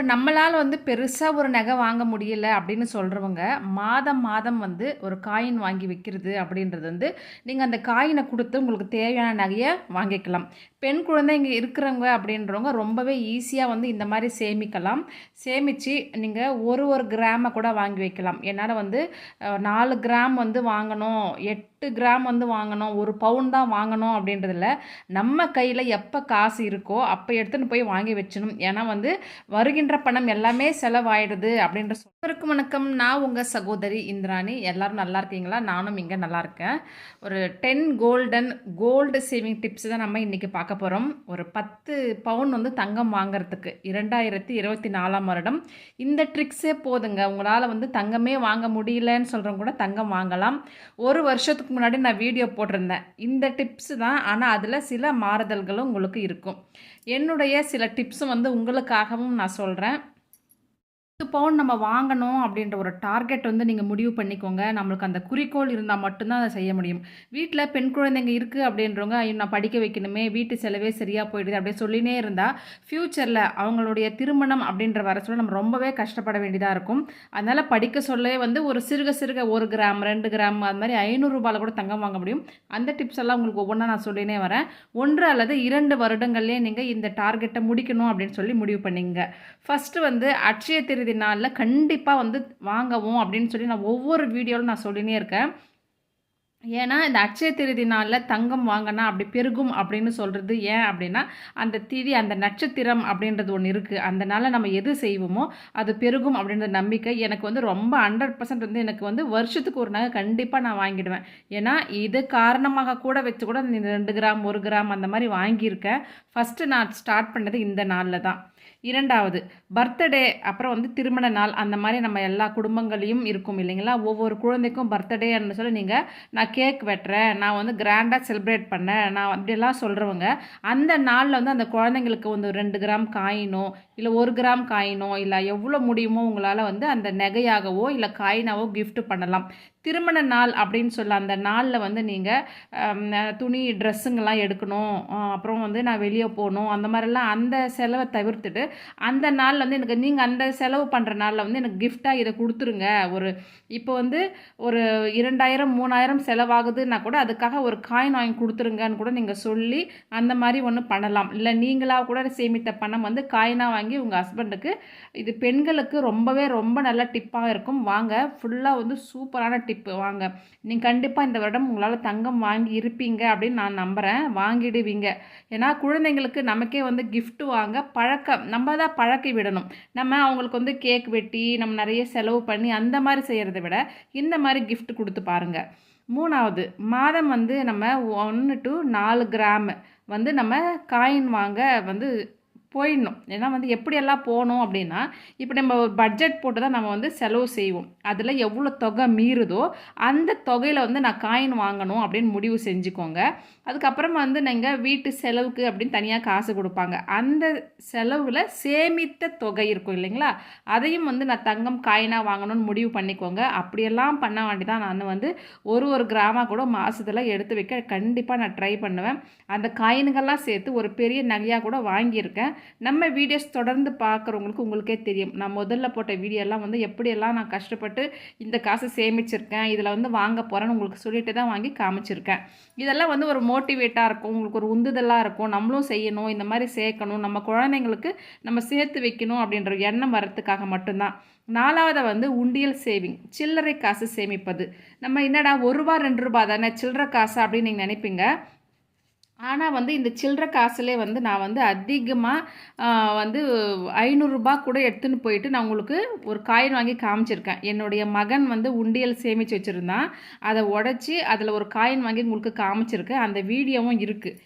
இப்போ நம்மளால் வந்து பெருசாக ஒரு நகை வாங்க முடியல அப்படின்னு சொல்கிறவங்க மாதம் மாதம் வந்து ஒரு காயின் வாங்கி வைக்கிறது அப்படின்றது வந்து நீங்கள் அந்த காயினை கொடுத்து உங்களுக்கு தேவையான நகையை வாங்கிக்கலாம். பெண் குழந்தை இங்கே இருக்கிறவங்க அப்படின்றவங்க ரொம்பவே ஈஸியாக வந்து இந்த மாதிரி சேமிக்கலாம். சேமித்து நீங்கள் ஒரு ஒரு கிராமை கூட வாங்கி வைக்கலாம். என்னால் வந்து நாலு கிராம் வந்து வாங்கணும் எட் எட்டு கிராம் வந்து வாங்கணும் ஒரு பவுன் தான் வாங்கணும் அப்படின்றதில்ல நம்ம கையில் எப்போ காசு இருக்கோ அப்போ எடுத்துன்னு போய் வாங்கி வச்சணும் ஏன்னா வந்து வருகின்ற பணம் எல்லாமே செலவாயிடுது அப்படின்ற சொல்றதுக்கு வணக்கம். நான் உங்கள் சகோதரி இந்திராணி. எல்லாரும் நல்லா இருக்கீங்களா? நானும் இங்கே நல்லா இருக்கேன். ஒரு ten golden gold saving tips தான் நம்ம இன்றைக்கி பார்க்க போகிறோம் ஒரு பத்து பவுன் வந்து தங்கம் வாங்குறதுக்கு. இரண்டாயிரத்தி இருபத்தி நாலாம் வருடம். இந்த ட்ரிக்ஸே போதுங்க. உங்களால் வந்து தங்கமே வாங்க முடியலன்னு சொல்கிறவங்க கூட தங்கம் வாங்கலாம். ஒரு வருஷத்துக்கு முன்னாடி நான் வீடியோ போட்டிருந்தேன். இந்த டிப்ஸ் தான் ஆனால் அதில் சில மாறுதல்களும் உங்களுக்கு இருக்கும். என்னுடைய சில டிப்ஸும் வந்து உங்களுக்காகவும் நான் சொல்கிறேன் பத்து பவுன் நம்ம வாங்கணும் அப்படின்ற ஒரு டார்கெட் வந்து நீங்கள் முடிவு பண்ணிக்கோங்க. நம்மளுக்கு அந்த குறிக்கோள் இருந்தால் மட்டும்தான் அதை செய்ய முடியும். வீட்டில் பெண் குழந்தைங்க இருக்குது அப்படின்றவங்க ஐயோ நான் படிக்க வைக்கணுமே வீட்டு செலவே சரியாக போயிடுது அப்படியே சொல்லினே இருந்தால் ஃப்யூச்சரில் அவங்களுடைய திருமணம் அப்படின்ற வர சொல்ல நம்ம ரொம்பவே கஷ்டப்பட வேண்டியதாக இருக்கும். அதனால் படிக்க சொல்லவே வந்து ஒரு சிறுக சிறுக ஒரு கிராம் ரெண்டு கிராம் அது மாதிரி ஐநூறுரூபாவில் கூட தங்கம் வாங்க முடியும். அந்த டிப்ஸ் எல்லாம் உங்களுக்கு ஒவ்வொன்றா நான் சொல்லினே வரேன். ஒன்று அல்லது இரண்டு வருடங்கள்லேயே நீங்கள் இந்த டார்கெட்டை முடிக்கணும் அப்படின்னு சொல்லி முடிவு பண்ணிங்க ஃபஸ்ட்டு வந்து அட்சய திருதி நாளில் கண்டிப்பாக வந்து வாங்கவும் அப்படின்னு சொல்லி நான் ஒவ்வொரு வீடியோவில் நான் சொல்லினே இருக்கேன். ஏன்னா இந்த அட்சய திருதி நாளில் தங்கம் வாங்கினா அப்படி பெருகும் அப்படின்னு சொல்கிறது ஏன் அப்படின்னா அந்த திதி அந்த நட்சத்திரம் அப்படின்றது ஒன்று இருக்குது அந்த நாளில் நம்ம எது செய்வோமோ அது பெருகும் அப்படின்ற நம்பிக்கை எனக்கு வந்து ரொம்ப ஹண்ட்ரட் பர்சன்ட் வந்து எனக்கு வந்து வருஷத்துக்கு ஒரு நகை கண்டிப்பாக நான் வாங்கிடுவேன். ஏன்னா இது காரணமாக கூட வச்சு கூட இந்த ரெண்டு கிராம் ஒரு கிராம் அந்த மாதிரி வாங்கியிருக்கேன் ஃபஸ்ட்டு நான் ஸ்டார்ட் பண்ணது இந்த நாளில் தான். இரண்டாவது பர்த்டே அப்புறம் வந்து திருமண நாள் அந்த மாதிரி நம்ம எல்லா குடும்பங்களையும் இருக்கும் இல்லைங்களா? ஒவ்வொரு குழந்தைக்கும் பர்த்டேன்னு சொல்லி நீங்கள் நான் கேக் வெட்டுறேன் நான் வந்து கிராண்டாக செலிப்ரேட் பண்ணேன் நான் அப்படியெல்லாம் சொல்கிறவங்க அந்த நாளில் வந்து அந்த குழந்தைங்களுக்கு வந்து ரெண்டு கிராம் காயினோ இல்லை ஒரு கிராம் காயினோ இல்லை எவ்வளோ முடியுமோ உங்களால் வந்து அந்த நகையாகவோ இல்லை காயினாவோ கிஃப்ட் பண்ணலாம். திருமண நாள் அப்படின்னு சொல்ல அந்த நாளில் வந்து நீங்கள் துணி ட்ரெஸ்ஸுங்கெல்லாம் எடுக்கணும். அப்புறம் வந்து நான் வெளியே போகணும் அந்த மாதிரிலாம் அந்த செலவை தவிர்த்துட்டு அந்த நாளில் வந்து எனக்கு நீங்கள் அந்த செலவு பண்ணுற நாளில் வந்து எனக்கு கிஃப்டாக இதை கொடுத்துருங்க. ஒரு இப்போ வந்து ஒரு இரண்டாயிரம் மூணாயிரம் செலவாகுதுன்னா கூட அதுக்காக ஒரு காயின் வாங்கி கொடுத்துருங்கன்னு கூட நீங்கள் சொல்லி அந்த மாதிரி ஒன்று பண்ணலாம். இல்லை நீங்களாக கூட சேமித்த பணம் வந்து காயினாக வாங்கி உங்கள் ஹஸ்பண்டுக்கு இது பெண்களுக்கு ரொம்பவே ரொம்ப நல்ல டிப்பாக இருக்கும். வாங்க ஃபுல்லாக வந்து சூப்பரான டிப்பு வாங்க. நீங்கள் கண்டிப்பாக இந்த வருடம் உங்களால் தங்கம் வாங்கி இருப்பீங்க அப்படின்னு நான் நம்புகிறேன் வாங்கிடுவீங்க. ஏன்னா குழந்தைங்களுக்கு நமக்கே வந்து கிஃப்ட்டு வாங்க பழக்கம். நம்ம தான் பழக்கி விடணும். நம்ம அவங்களுக்கு வந்து கேக் வெட்டி நம்ம நிறைய செலவு பண்ணி அந்த மாதிரி செய்கிறத விட இந்த மாதிரி கிஃப்ட் கொடுத்து பாருங்கள் மூணாவது மாதம் வந்து நம்ம ஒன்று டு நாலு கிராம் வந்து நம்ம காயின் வாங்க வந்து போயிடணும். ஏன்னா வந்து எப்படியெல்லாம் போகணும் அப்படின்னா இப்போ நம்ம ஒரு பட்ஜெட் போட்டு தான் நம்ம வந்து செலவு செய்வோம். அதில் எவ்வளோ தொகை மீறுதோ அந்த தொகையில் வந்து நான் காயின் வாங்கணும் அப்படின்னு முடிவு செஞ்சுக்கோங்க. அதுக்கப்புறம் வந்து நீங்கள் வீட்டு செலவுக்கு அப்படின்னு தனியாக காசு கொடுப்பாங்க. அந்த செலவில் சேமித்த தொகை இருக்கும் இல்லைங்களா? அதையும் வந்து நான் தங்கம் காயினாக வாங்கணும்னு முடிவு பண்ணிக்கோங்க. அப்படியெல்லாம் பண்ண வேண்டி தான் நான் வந்து ஒரு ஒரு கிராமாக கூட மாதத்தில் எடுத்து வைக்க கண்டிப்பாக நான் ட்ரை பண்ணுவேன். அந்த காயின்கள்லாம் சேர்த்து ஒரு பெரிய நகையாக கூட வாங்கியிருக்கேன். நம்ம வீடியோஸ் தொடர்ந்து பார்க்குறவங்களுக்கு உங்களுக்கே தெரியும். நான் முதல்ல போட்ட வீடியோலாம் வந்து எப்படியெல்லாம் நான் கஷ்டப்பட்டு இந்த காசை சேமிச்சிருக்கேன் இதில் வந்து வாங்க போகிறேன்னு உங்களுக்கு சொல்லிட்டு தான் வாங்கி காமிச்சிருக்கேன். இதெல்லாம் வந்து ஒரு மோ மோட்டிவேட்டாக இருக்கும் உங்களுக்கு ஒரு உந்துதலாக இருக்கும் நம்மளும் செய்யணும் இந்த மாதிரி சேர்க்கணும் நம்ம குழந்தைங்களுக்கு நம்ம சேர்த்து வைக்கணும் அப்படின்ற எண்ணம் வரத்துக்காக மட்டும்தான். நாலாவது வந்து உண்டியல் சேவிங் சில்லறை காசு சேமிப்பது. நம்ம என்னடா ஒரு ரூபா ரெண்டு ரூபா தானே சில்லறை காசு அப்படின்னு நீங்கள் நினைப்பீங்க. ஆனால் வந்து இந்த சில்லற காசுலே வந்து நான் வந்து அதிகமாக வந்து ஐநூறுரூபா கூட எடுத்துன்னு போயிட்டு நான் உங்களுக்கு ஒரு காயின் வாங்கி காமிச்சிருக்கேன். என்னுடைய மகன் வந்து உண்டியல் சேமித்து வச்சுருந்தான். அதை உடச்சி அதில் ஒரு காயின் வாங்கி உங்களுக்கு காமிச்சிருக்கேன். அந்த வீடியோவும் இருக்குது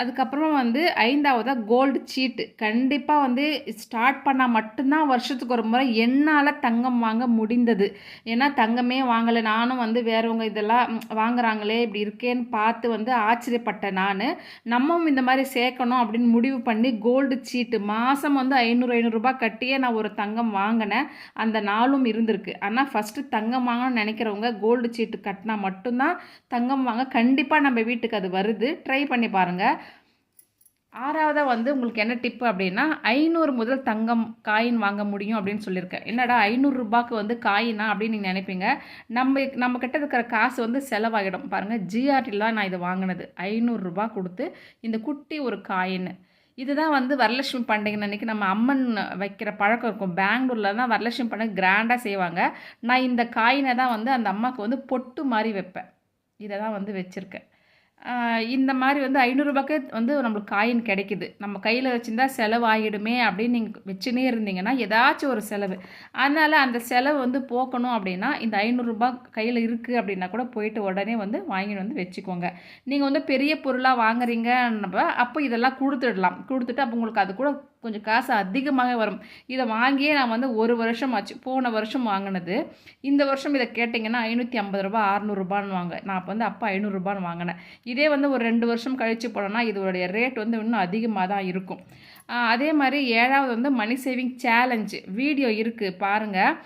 அதுக்கப்புறமா வந்து ஐந்தாவதாக கோல்டு சீட்டு கண்டிப்பாக வந்து ஸ்டார்ட் பண்ணால் மட்டும்தான் வருஷத்துக்கு ஒரு முறை என்னால் தங்கம் வாங்க முடிந்தது. ஏன்னா தங்கமே வாங்கலை. நானும் வந்து வேறவங்க இதெல்லாம் வாங்குறாங்களே இப்படி இருக்கேன்னு பார்த்து வந்து ஆச்சரியப்பட்டேன் நான். நம்மவும் இந்த மாதிரி சேர்க்கணும் அப்படின்னு முடிவு பண்ணி கோல்டு சீட்டு மாதம் வந்து ஐநூறு ஐநூறுரூபா கட்டியே நான் ஒரு தங்கம் வாங்கினேன். அந்த நாளும் இருந்திருக்கு. ஆனால் ஃபஸ்ட்டு தங்கம் வாங்கணும்னு நினைக்கிறவங்க கோல்டு சீட்டு கட்டினா மட்டும்தான் தங்கம் வாங்க. கண்டிப்பாக நம்ம வீட்டுக்கு அது வருது. ட்ரை பண்ணி பாருங்கள் ஆறாவதாக வந்து உங்களுக்கு என்ன டிப்பு அப்படின்னா ஐநூறு முதல் தங்கம் காயின் வாங்க முடியும் அப்படின்னு சொல்லியிருக்கேன். என்னடா ஐநூறுரூபாக்கு வந்து காயினா அப்படின்னு நீங்கள் நினைப்பீங்க. நம்ம நம்ம கிட்ட இருக்கிற காசு வந்து செலவாகிடும் பாருங்கள் ஜிஆர்டியில் தான் நான் இதை வாங்கினது. ஐநூறுரூபா கொடுத்து இந்த குட்டி ஒரு காயின் இதுதான் வந்து வரலட்சுமி பண்டிகை அன்றைக்கி நம்ம அம்மன் வைக்கிற பழக்கம் இருக்கும். பெங்களூரில் தான் வரலட்சுமி பண்டிகை கிராண்டாக செய்வாங்க. நான் இந்த காயினை தான் வந்து அந்த அம்மாவுக்கு வந்து பொட்டு மாதிரி வைப்பேன். இதை தான் வந்து வச்சுருக்கேன். இந்த மாதிரி வந்து ஐநூறுரூபாக்கே வந்து நம்மளுக்கு காயின் கிடைக்குது. நம்ம கையில் வச்சுருந்தா செலவாகிடுமே அப்படின்னு நீங்கள் வச்சுனே இருந்தீங்கன்னா ஏதாச்சும் ஒரு செலவு. அதனால் அந்த செலவு வந்து போக்கணும் அப்படின்னா இந்த ஐநூறுரூபா கையில் இருக்குது அப்படின்னா கூட போயிட்டு உடனே வந்து வாங்கிட்டு வந்து வச்சுக்கோங்க. நீங்கள் வந்து பெரிய பொருளாக வாங்குறீங்க அப்போ இதெல்லாம் கொடுத்துடலாம். கொடுத்துட்டு அப்போ உங்களுக்கு அது கூட கொஞ்சம் காசு அதிகமாக வரும். இதை வாங்கியே நான் வந்து ஒரு வருஷம் ஆச்சு போன வருஷம் வாங்கினது. இந்த வருஷம் இதை கேட்டிங்கன்னா ஐநூற்றி ஐம்பது ரூபா அறநூறுபான்னு வாங்க. நான் அப்போ வந்து அப்போ ஐநூறுரூபான்னு வாங்கினேன். இதே வந்து ஒரு ரெண்டு வருஷம் கழித்து போனோன்னா இதோடைய ரேட் வந்து இன்னும் அதிகமாக தான் இருக்கும். அதே மாதிரி ஏழாவது வந்து மணி சேவிங் சேலஞ்சு வீடியோ இருக்குது பாருங்கள்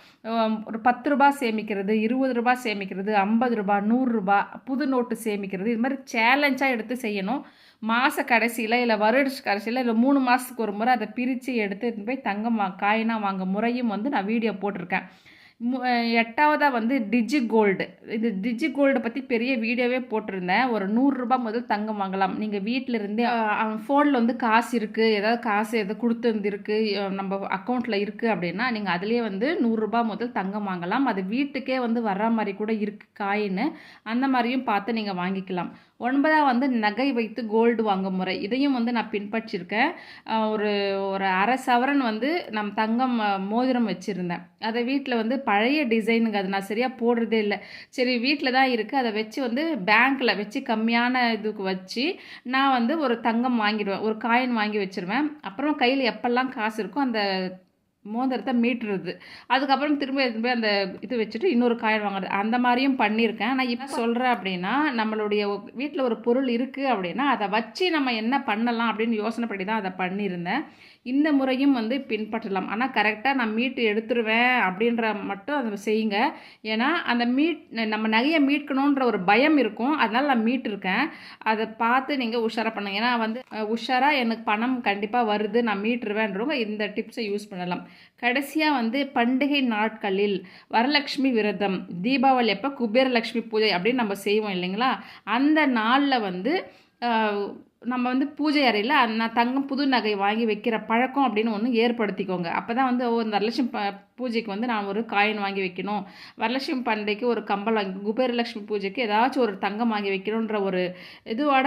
ஒரு பத்து ரூபா சேமிக்கிறது இருபது ரூபா சேமிக்கிறது ஐம்பது ரூபா நூறுரூபா புது நோட்டு சேமிக்கிறது இது மாதிரி சேலஞ்சாக எடுத்து செய்யணும். மாத கடைசியில் இல்லை வருட கடைசியில் இல்லை மூணு மாதத்துக்கு ஒரு முறை அதை பிரித்து எடுத்து போய் தங்கம் வா காயினாக வாங்க முறையும் வந்து நான் வீடியோ போட்டிருக்கேன். எட்டாவதாக வந்து டிஜி கோல்டு இது டிஜி கோல்டை பற்றி பெரிய வீடியோவே போட்டிருந்தேன். ஒரு நூறுரூபா முதல் தங்கம் வாங்கலாம். நீங்கள் வீட்டில் இருந்தே அவன் ஃபோனில் வந்து காசு இருக்குது ஏதாவது காசு எதாவது கொடுத்துருந்துருக்கு நம்ம அக்கௌண்ட்டில் இருக்குது அப்படின்னா நீங்கள் அதுலேயே வந்து நூறுரூபா முதல் தங்கம் வாங்கலாம். அது வீட்டுக்கே வந்து வர்ற மாதிரி கூட இருக்குது காயின்னு. அந்த மாதிரியும் பார்த்து நீங்கள் வாங்கிக்கலாம். ஒன்பதாக வந்து நகை வைத்து கோல்டு வாங்கும் முறை. இதையும் வந்து நான் பின்பற்றிருக்கேன். ஒரு ஒரு அரை சவரன் வந்து நம் தங்கம் மோதிரம் வச்சுருந்தேன். அதை வீட்டில் வந்து பழைய டிசைனுங்க. அது நான் சரியாக போடுறதே இல்லை. சரி வீட்டில் தான் இருக்குது அதை வச்சு வந்து பேங்க்கில் வச்சு கம்மியான இதுக்கு வச்சு நான் வந்து ஒரு தங்கம் வாங்கிடுவேன். ஒரு காயின் வாங்கி வச்சுருவேன். அப்புறம் கையில் எப்பெல்லாம் காசு இருக்கோ அந்த மோதிரத்தை மீட்டுறது. அதுக்கப்புறம் திரும்ப போய் அந்த இது வச்சுட்டு இன்னொரு காயின் வாங்குறது. அந்த மாதிரியும் பண்ணியிருக்கேன். நான் இப்போ சொல்கிறேன் அப்படின்னா நம்மளுடைய வீட்டில் ஒரு பொருள் இருக்குது அப்படின்னா அதை வச்சு நம்ம என்ன பண்ணலாம் அப்படின்னு யோசனை பண்ணி தான் அதை பண்ணியிருந்தேன். இந்த முறையும் வந்து பின்பற்றலாம். ஆனால் கரெக்டாக நான் மீட்டு எடுத்துருவேன் அப்படின்ற மட்டும் அதை செய்யுங்க. ஏன்னா அந்த மீட் நம்ம நகையை மீட்கணுன்ற ஒரு பயம் இருக்கும். அதனால் நான் மீட்டிருக்கேன். அதை பார்த்து நீங்கள் உஷாராக பண்ணுங்க. ஏன்னா வந்து உஷாராக எனக்கு பணம் கண்டிப்பாக வருது. நான் மீட்டுருவேன்றவங்க இந்த டிப்ஸை யூஸ் பண்ணலாம். கடைசியாக வந்து பண்டிகை நாட்களில் வரலட்சுமி விரதம் தீபாவளி அப்போ குபேரலட்சுமி பூஜை அப்படின்னு நம்ம செய்வோம் இல்லைங்களா? அந்த நாளில் வந்து நம்ம வந்து பூஜை அறையில் நான் தங்கம் புது நகை வாங்கி வைக்கிற பழக்கம் அப்படின்னு ஒன்று ஏற்படுத்திக்கோங்க. அப்போ தான் வந்து ஓ இந்த வரலட்சுமி ப பூஜைக்கு வந்து நான் ஒரு காயின் வாங்கி வைக்கணும். வரலட்சுமி பண்டிகைக்கு ஒரு கம்பல் வாங்கி குபேரலட்சுமி பூஜைக்கு ஏதாச்சும் ஒரு தங்கம் வாங்கி வைக்கணுன்ற ஒரு இதுவோட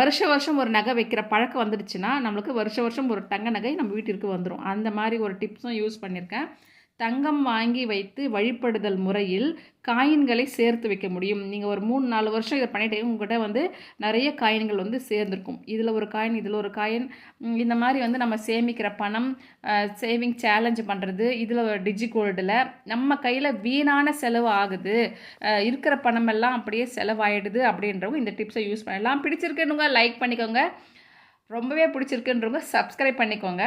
வருஷ வருஷம் ஒரு நகை வைக்கிற பழக்கம் வந்துடுச்சுன்னா நம்மளுக்கு வருஷ வருஷம் ஒரு தங்க நகை நம்ம வீட்டிற்கு வந்துடும் அந்த மாதிரி ஒரு டிப்ஸும் யூஸ் பண்ணியிருக்கேன் தங்கம் வாங்கி வைத்து வழிபடுதல் முறையில் காயின்களை சேர்த்து வைக்க முடியும். நீங்கள் ஒரு மூணு நாலு வருஷம் இதை பண்ணிட்டீங்க உங்கள்கிட்ட வந்து நிறைய காயின்கள் வந்து சேர்ந்துருக்கும். இதில் ஒரு காயின் இதில் ஒரு காயின். இந்த மாதிரி வந்து நம்ம சேமிக்கிற பணம் சேவிங் சேலஞ்ச் பண்ணுறது இதில் டிஜி கோல்டில் நம்ம கையில் வீணான செலவு ஆகுது. இருக்கிற பணமெல்லாம் அப்படியே செலவாயிடுது அப்படின்றவங்க இந்த டிப்ஸை யூஸ் பண்ணலாம். பிடிச்சிருக்குன்னு லைக் பண்ணிக்கோங்க. ரொம்பவே பிடிச்சிருக்குன்றவங்க சப்ஸ்கிரைப் பண்ணிக்கோங்க.